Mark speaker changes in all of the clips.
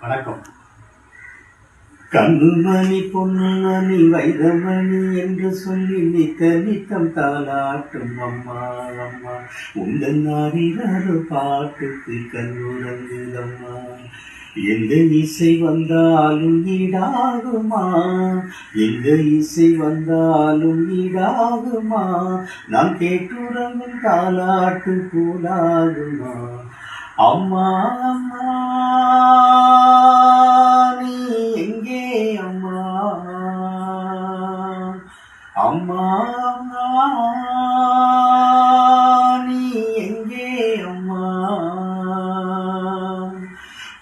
Speaker 1: வணக்கம்.
Speaker 2: கண்ணுமணி பொன்னணி வைரமணி என்று சொல்லி நித்த நித்தம் தாளாட்டும் அம்மா அம்மா. உங்கள் நாரிரரு பாட்டுக்கு கண்ணுறங்குதம்மா எந்த இசை வந்தாலும் ஈடாகுமா? எந்த இசை வந்தாலும் ஈடாகுமா? நான் கேட்டுறங்கும் தாளாட்டு போலாகுமா? அம்மா அம்மா நீ எங்கே அம்மா? அம்மா அம்மா நீ எங்கே அம்மா?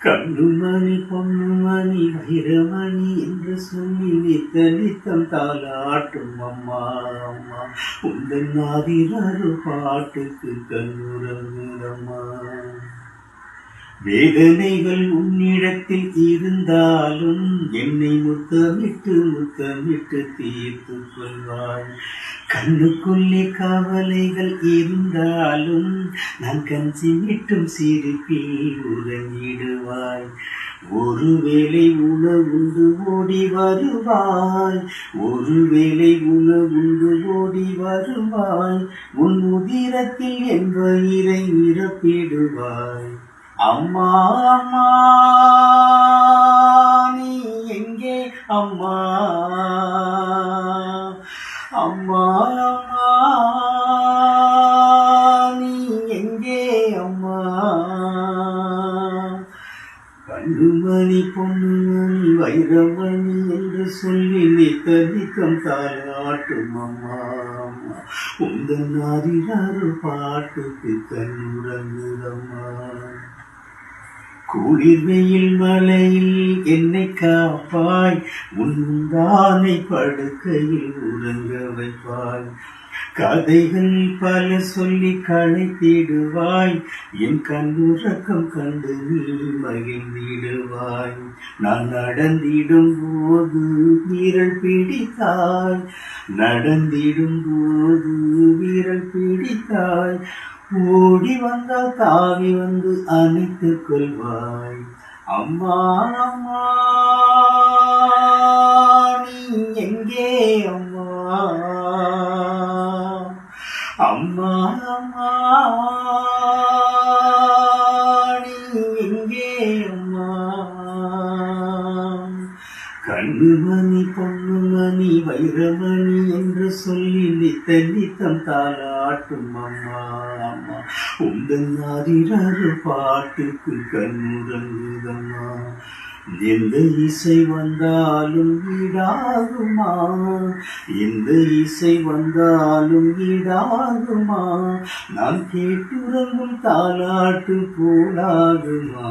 Speaker 2: கண்ணுமணி பொன்னுமணி வைரமணி என்று சொல்லி நித்த நித்தம் தாளாட்டும் அம்மா அம்மா. உங்கள் நாதிரரு பாட்டுக்கு கண்ணுறங்குதம்மா வேதனைகள் உன்னிடத்தில் இருந்தாலும் என்னை முத்தமிட்டு முத்தமிட்டு தீர்த்து கொள்வாய் கண்ணுக்குள்ளே கவலைகள் இருந்தாலும் நான் கஞ்சி விட்டும் சிரிப்பில் உறங்கிடுவாய். ஒருவேளை உணவுண்டு ஓடி வருவாய் ஒருவேளை உணவுண்டு ஓடி வருவாய் உன் உதிரத்தில் என் வயிறை நிரப்பிடுவாய். அம்மா அம்மா நீ எங்கே? அம்மா அம்மா அம்மா நீ எங்கே? அம்மா கண்ணுமணி பொண்ணுமணி வைரமணி என்று சொல்லி நீ நித்தம் தாளாட்டும் அம்மா அம்மா. உங்கள் நாரினாரு பாட்டுக்கு கண்ணுறங்குதம்மா குளிர் வெயில் மலையில் என்னை காப்பாய் உந்தானை படுக்கையில் உறங்க வைப்பாய். கதைகள் பல சொல்லி களைத்திடுவாய் என் கண்ணுறக்கம் கண்டு நீ மகிழ்ந்திடுவாய். நான் நடந்திடும் போது வீரல் பிடித்தாய் நடந்திடும் போது ஓடி வந்தால் தாவி வந்து அணைத்துக் கொள்வாய். அம்மா அம்மா நீ எங்கே அம்மா? அம்மா அம்மா நீ வைரமணி என்று சொல்லி நித்த நித்தம் தாளாட்டும் அம்மா அம்மா. உங்கள் நாரிரரு பாட்டுக்கு கண்ணுறங்குதம்மா எந்த இசை வந்தாலும் ஈடாகுமா எந்த இசை வந்தாலும் ஈடாகுமா நான் கேட்டுறங்கும் தாளாட்டு போலாகுமா?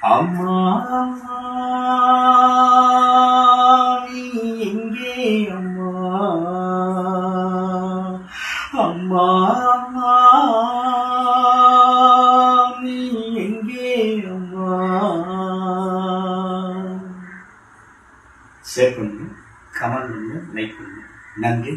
Speaker 2: அம்மா. அம்மா அம்மா நீ எங்கே அம்மா?
Speaker 1: ஷேர் பண்ணுங்க கமெண்ட் பண்ணுங்க லைக் பண்ணுங்க நன்றி